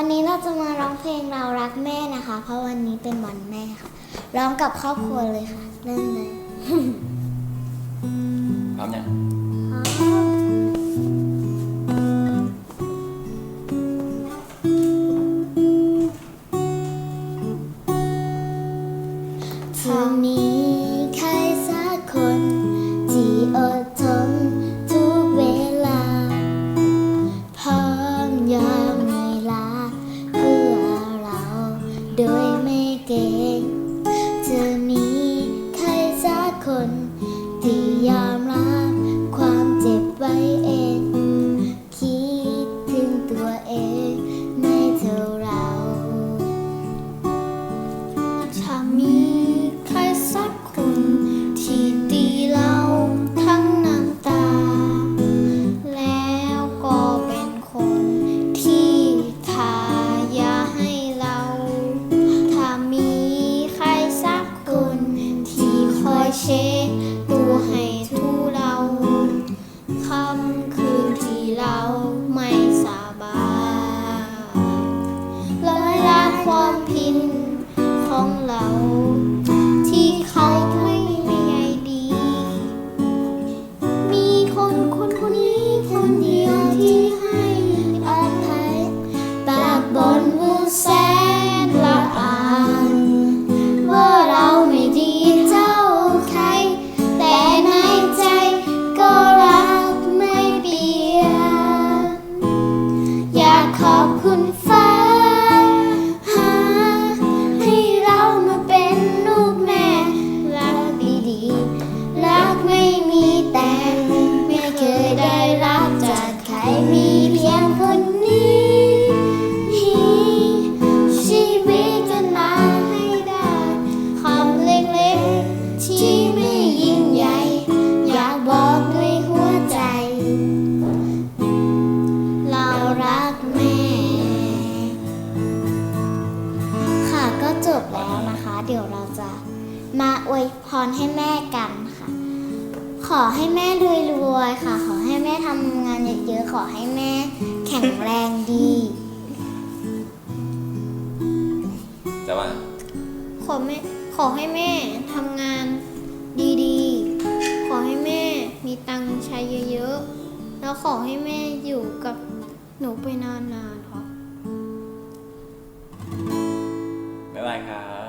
วันนี้เราจะมาร้องเพลงเรารักแม่นะคะ เพราะวันนี้เป็นวันแม่ค่ะ ร้องกับครอบครัวเลยค่ะเริ่มเลย พร้อมยัง โดยไม่เกรงจะมีใครสักคนที่ยอม น เดี๋ยวเราจะมาอวยพรให้แม่กันค่ะ ขอให้แม่รวยๆค่ะ ขอให้แม่ทำงานเยอะๆ ขอให้แม่แข็งแรงดีแต่ว่าขอแม่ขอให้แม่ทำงานดีๆ ขอให้แม่มีตังค์ใช้เยอะๆ แล้วขอให้แม่อยู่กับหนูไปนานๆค่ะบ๊ายบายครับ